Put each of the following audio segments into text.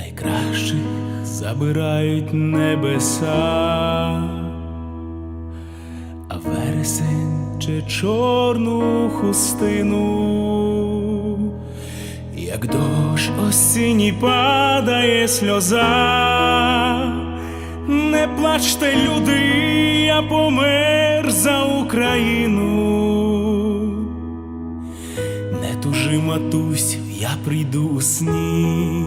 найкращих забирають небеса, а вересень чи чорну хустину, як дощ осінній падає сльоза, не плачте, люди, я помер за Україну. Матусь, я прийду у сні,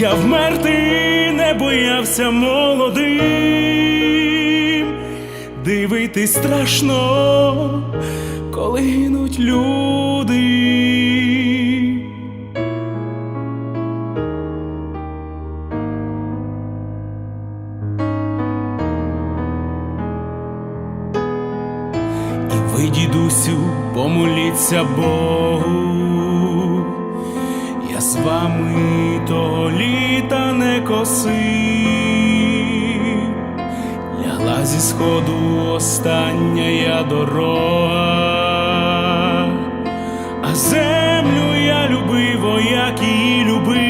Я вмерти не боявся молодим, дивитись страшно, коли гинуть люди. І ви, дідусю, помоліться Богу, я з вами того косив, лягла зі сходу остання я дорога, а землю я любив, о, як її любив,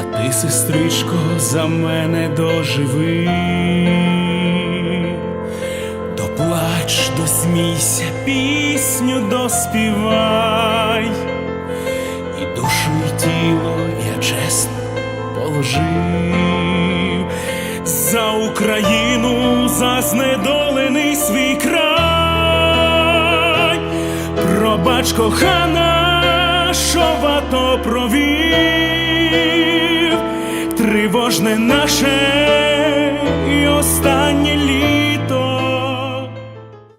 а ти, сестричко, за мене доживи. Доплач, досмійся, пісню доспівай, і душу, і тіло чесно положив. За Україну, за знедолений свій край, пробач кохана, що в провів, тривожне наше